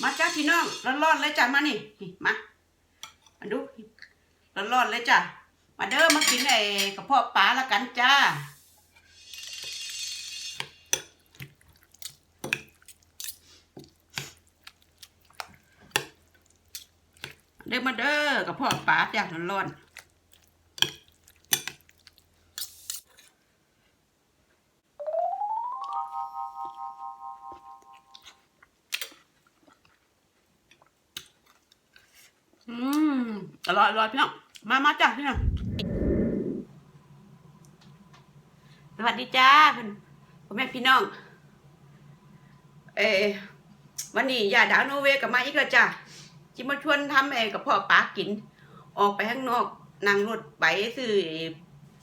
มาจ้าพี่น้องร้อนๆเลยจ้ะมานี่นี่มามาดูร้อนๆเลยจ้ะมาเด้อมากินไอ้กระเพาะปลาละกันจ้าเด้อมาเด้อกระเพาะปลาจ้ะร้อนๆ อร่อยอร่อยพี่น้องมามาจ้ะพี่น้องสวัสดีจ้าคุณพ่อแม่พี่น้อง เอวันนี้ยาดาวโนเวกับมาอีกแล้วจ้ะจิมาชวนทำเองกับพ่อป๋ากิน ออกไปข้างนอกนั่งรถไปซื้อ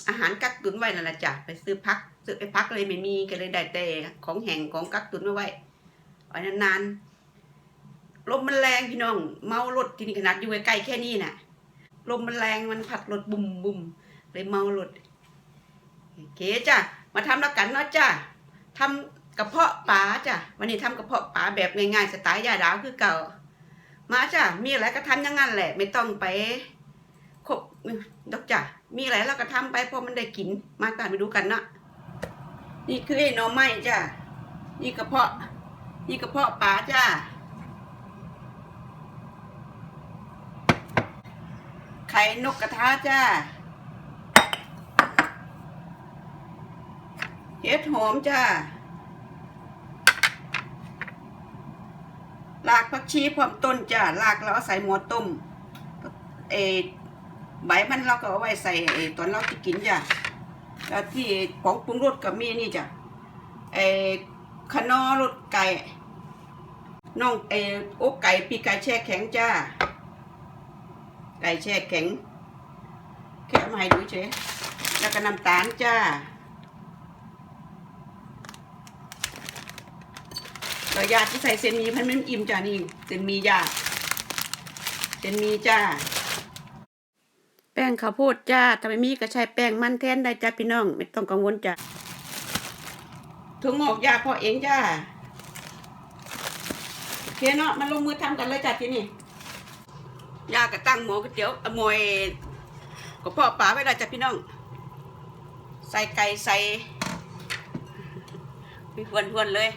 อาหารกักตุนไว้นั่นแหละจ้ะไปซื้อพักซื้อไปพักเลยไม่มีก็เลยได้แต่ของแห้งของกักตุนไว้ไว้นานๆลมมันแรงพี่น้อง เมารถที่นี่ขนาดอยู่ใกล้ๆแค่นี้น่ะ ลมมันแรงมันพัดรถบุ่มบุ่มเลยเมารถโอเคจ้ะมาทำแล้วกันเนาะจ้ะทำกระเพาะปลาจ้ะวันนี้ทำกระเพาะปลาแบบง่ายๆสไตล์ยาดาวคือเก่า มาจ้ะมีอะไรก็ทำอย่างนั้นแหละ ไม่ต้องไปคบดอกจ้ะมีอะไรเราก็ทำไปพราะมันได้กินมาตามไปดูกันเนาะนี่คือไอ้หน่อไม้จ้ะนี่กระเพาะนี่กระเพาะปลาจ้ะ ไข่นกกระทาจ้า เห็ดหอมจ้ารากผักชีพร้อมต้นจ้ารากเราเอาใส่หม้อต้มเอใบมันเราก็เอาไว้ใส่ตอนเราจะกินจ้ะแล้วที่ของปรุงรสก็มีนี่จ้ะเออขนอรสไก่น่องเอออกไก่ปีกไก่แช่แข็งจ้า ไก่แช่แข็ง แค่เอามาให้ดูเฉยแล้วก็น้ำตาลจ้าเรายาที่ใส่เส้นมีพันมันอิ่มจ้านี่เส้นมียาเส้นมีจ้า แป้งข้าวโพดจ้าถ้าไม่มีก็ใช้แป้งมันแทนได้จ้าพี่น้อง ไม่ต้องกังวลจ้าถุงหมอกยาพอเองจ้าโอเคเนาะมาลงมือทำกันเลยจ้าที่นี่ ยาก็ตั้งหม้อก๋วยเตี๋ยวเอาหมวยก็พ่อป๋าไว้ได้จ้าพี่น้อง ใส่ไก่ใส่มีหวนๆเลย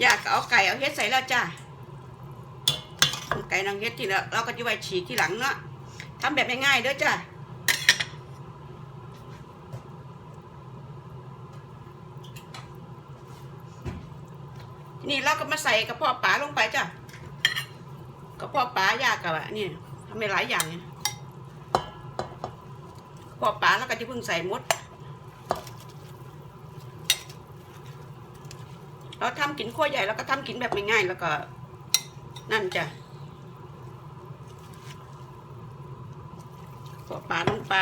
อยากเอาไก่เอาเฮ็ดใส่แล้วจ้าไก่นางเฮ็ดที่แล้วเราก็จะไว้ฉีกที่หลังเนาะทำแบบง่ายๆเด้อจ้าทีนี้เราก็มาใส่กระเพาะปลาลงไปจ้า กระเพาะปลายากกับนี่ทำไปหลายอย่างเนี่ยกระเพาะปลาแล้วก็จะเพิ่งใส่มด เราทำกินขั้วใหญ่แล้วก็ทำกินแบบง่ายๆแล้วก็ นั่นจ้ะขอปลาลงไป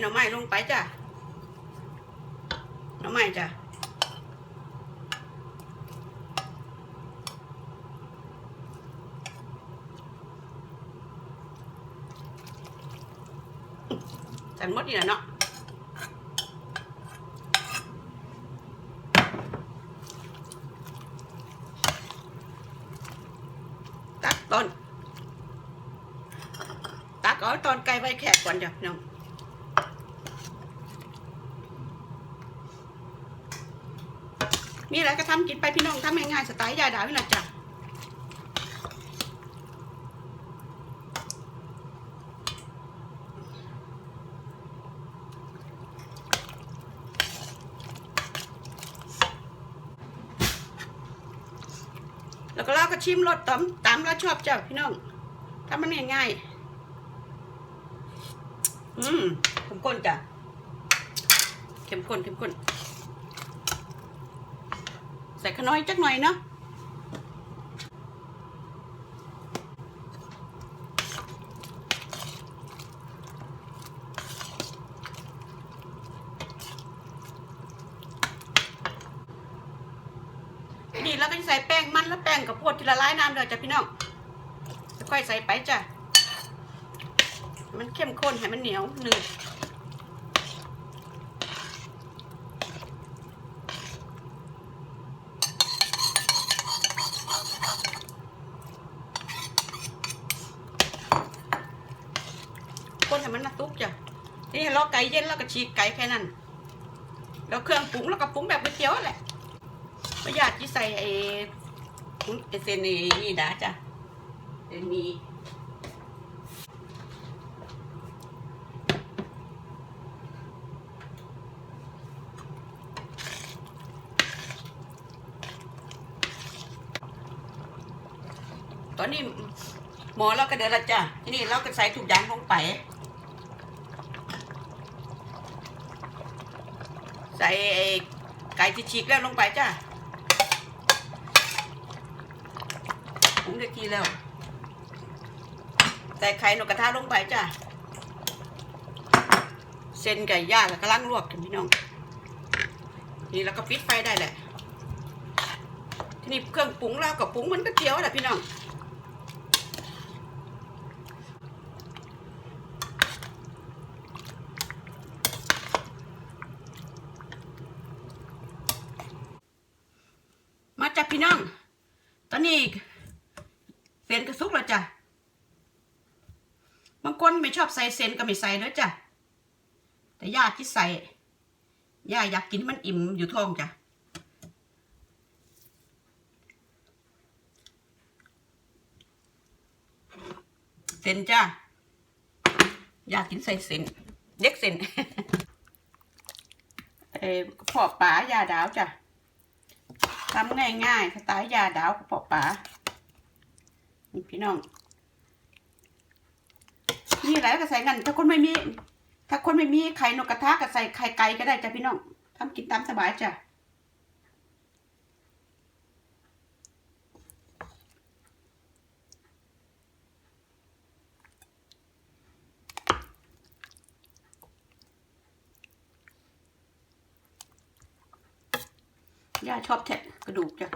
หน่อไม้ลงไปจ้ะหน่อไม้จ้ะใส่หมดนี่แหละเนาะตักตอนตักเอาตอนไก่ไว้แขกก่อนจ้ะน้อง มีอะไรก็ทำกินไปพี่น้องทำง่ายๆสไตล์ยายดาวนี่แหละจ้ะแล้วก็เราก็ชิมรสตามตามเราชอบจ้ะพี่น้องถ้ามันง่ายๆอืมเข้มข้นจ้ะเข้มข้นเข้มข้นใส่ขน้อยจักหน่อยเนาะนี่เราก็จะใส่แป้งมันแล้วแป้งกับโพดทีละลายน้ำเลยจ้ะพี่น้องค่อยใส่ไปจ้ะมันเข้มข้นให้มันเหนียวหนืดคนให้มันน่ะตุกจ้ะนี่เราไก่เย็นแล้วก็ฉีกไก่แค่นั้น แล้วเครื่องปรุงแล้วก็ปรุงแบบก๋วยเตี๋ยวแหละประหยัดที่ใส่ไอ้ปรุงไอเซนนี่นี่นะจ้ะเดี๋ยวมีตอนนี้หมอเราก็เดินละจ้ะ ที่นี่เราก็ใส่ทุกอย่างลงไป ใส่ไก่ที่ฉีกแล้วลงไปจ้ะปรุงได้ทีแล้ว ใส่ไข่นกกระทะลงไปจ้ะเส้นไก่ย่างแล้วก็ล้างลวกกันพี่น้อง นี่แล้วก็ปิดไฟได้แหละ ทีนี้เครื่องปรุงเราก็ปรุงเหมันก็เจียวแหละพี่น้อง มาจาก พี่น้อง ตอนนี้เส้นกระซุกแล้วจ้ะ บางคนไม่ชอบใส่เส้นก็ไม่ใส่เด้อจ้ะ แต่ย่าที่ใส่ ย่าอยากกินมันอิ่มอยู่ท้องจ้ะเส้นจ้ะ อยากกินใส่เส้นเด็กเส้นเอ้กระเพาะปลายาดาวจ้ะ ทำง่ายๆสไตล์ยาดาวกระเพาปลานี่พี่น้องนี่แหละก็ใส่กัน ถ้าคนไม่มี ถ้าคนไม่มีไข่นกกระทะก็ใส่ไข่ไก่ก็ได้จ้ะพี่น้องทำกินตามสบายจ้ะย่าชอบแทะ กระดูกจ้ะ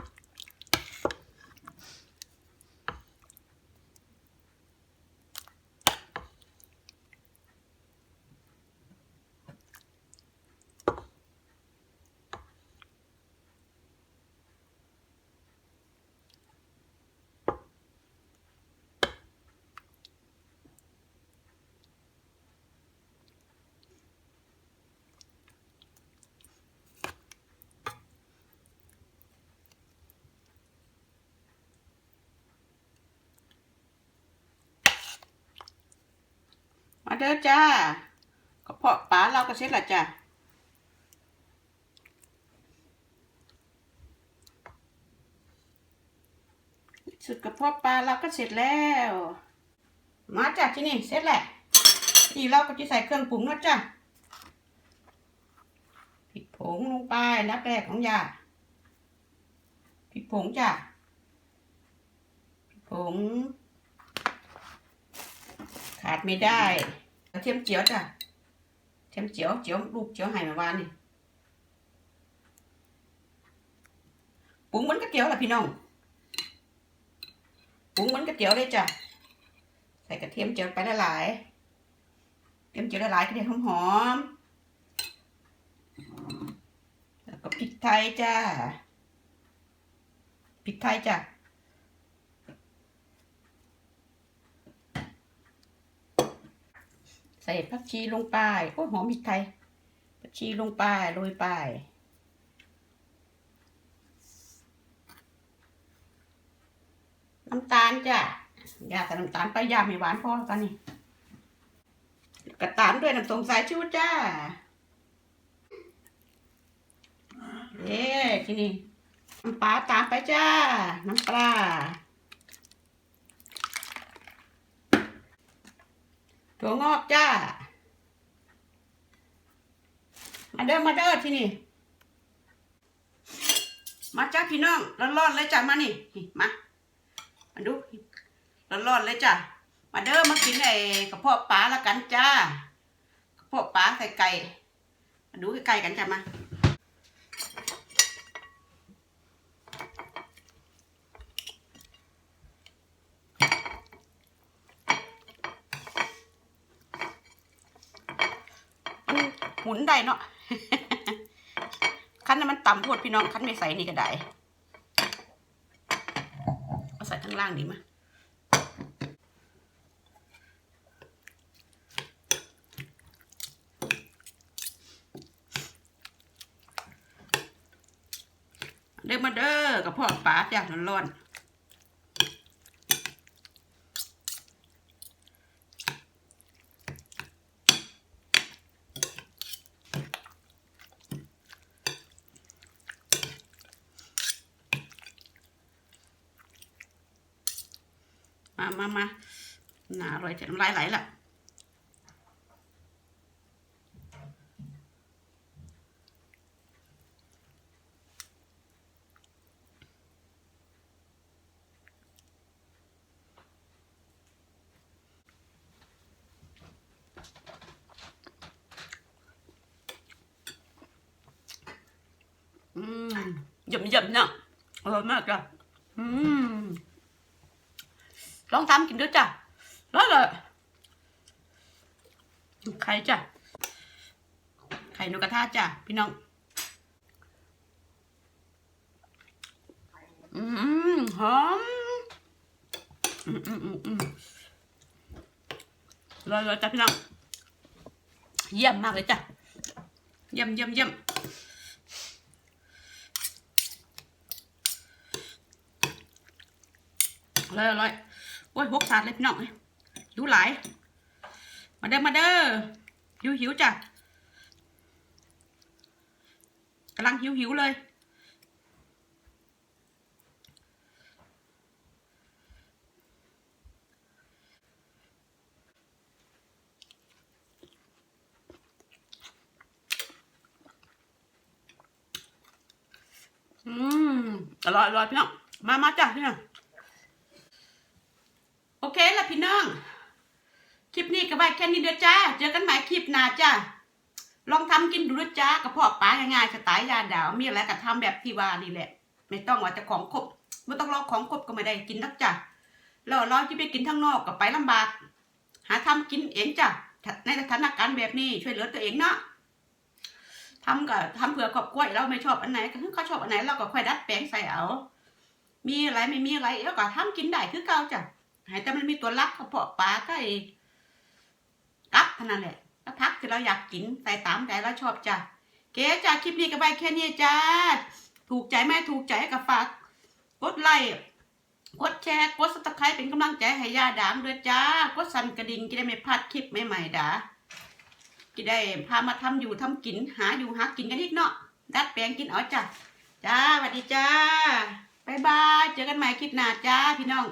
เด้อจ้ากระเพาะปลาเราก็เสร็จละจ้ะสุดกระเพาะปลาเราก็เสร็จแล้ว มาจ้ะที่นี่เสร็จแหละนี่เราก็จะใส่เครื่องปรุงแล้วจ้ะพริกผงลงไปแล้วแรกของยาพริกผงจ้ะพริกผงขาดไม่ได้ กระเทียมเจียวจ้ะเทียมเจียวเจียวลูกเจียวไห่มาวานนี่ปรุงเหมือนก๋วยเตี๋ยวละพี่น้องปรุงเหมือนก๋วยเตี๋ยวเลยจ้ะใส่กระเทียมเจียวไปละหลายเทียมเจียวละหลายกระเทียมหอมๆแล้วก็พริกไทยจ้ะพริกไทยจ้ะ ใส่ผักชีลงไปโอ้ยหอมพริกไทยผักชีลงไปโรยไป น้ำตาลจ้ะยาใส่น้ำตาลไปยาไม่หวานพอแล้วกันนี่กระตามด้วยน้ำส้มสายชูจ้าเย้ที่นี่น้ำปลาตามไปจ้า น้ำปลา ถั่วงอกจ้า มาเด้อมาเด้อที่นี่ มาจ้าพี่น้องร้อนๆเลยจ้ะมานี่นี่มา มาดูร้อนๆเลยจ้ะมาเด้อมากินไอ้กระเพาะปลาละกันจ้ากระเพาะปลาใส่ไก่ มาดูไก่กันจ้ะมา ม หมุนได้เนาะคั้นนั้นมันต่ำโพดพี่น้องคั้นไม่ใส่นี่ก็ได้เอาใส่ข้างล่างดีมั้ยเด้อมาเด้อกับพ่อป๋าจ้ะร้อนๆ มามาน่าอร่อยแต่น้ำลายไหลละอืมยำยำๆเนาะอร่อยมากจ้ะอืม ลองทำกินด้วยจ้ะแล้วเลยดูไข่จ้ะ ไข่นกกระทาจ้ะ พี่น้อง อืมหอม อืมอืมอืมอืมเลยเลยจ้ะพี่น้อง เยี่ยมมากเลยจ้ะ เยี่ยมเยี่ยมเยี่ยมเลยเลย โอ้ยหกถาดเลยพี่น้องเอ้ยหิวหลาย มาเด้อมาเด้อหิวหิวจ้ะกำลังหิวหิวเลยอืมอร่อยอร่อยพี่น้องมามาจ้ะพี่น้อง พี่น้อง คลิปนี้ก็ไว้แค่นี้เด้อจ้า เจอกันใหม่คลิปหน้าจ้า ลองทำกินดูด้วยจ้ากระเพาะปลาง่ายๆสไตล์ยาดาว มีอะไรก็ทำแบบที่ว่านี่แหละ ไม่ต้องว่าจะของครบไม่ต้องรอของครบก็ไม่ได้กินนักจ้ะแล้วเราจะไปกินข้างนอกก็ไปลำบาก หาทำกินเองจ้ะในสถานการณ์แบบนี้ช่วยเหลือตัวเองเนาะทำก็ทำเผื่อครอบครัวเราไม่ชอบอันไหนก็คือเขาชอบอันไหนเราก็ค่อยดัดแปลงใส่เอา มีอะไรไม่มีอะไรแล้วก็ทำกินได้คือเก่าจ้ะ ให้แต่มันมีตัวรักกระเพาะปลาก็ไอ้กับเท่านั้นแหละแล้วพักที่เราอยากกินใส่ตามใจเราชอบจ้ะเก๋จ้ะคลิปนี้ก็ไปแค่นี้จ้าถูกใจไหมถูกใจก็ฝากกดไลค์กดแชร์กดซับสไครป์เป็นกำลังใจให้ย่าดามด้วยจ้ากดสั่นกระดิ่งจะได้ไม่พลาดคลิปใหม่ๆด่าจะได้พามาทำอยู่ทำกินหาอยู่หากินกันอีกเนาะดัดแปลงกินเอาจ้ะจ้าสวัสดีจ้าบายบายเจอกันใหม่คลิปหน้าจ้าพี่น้อง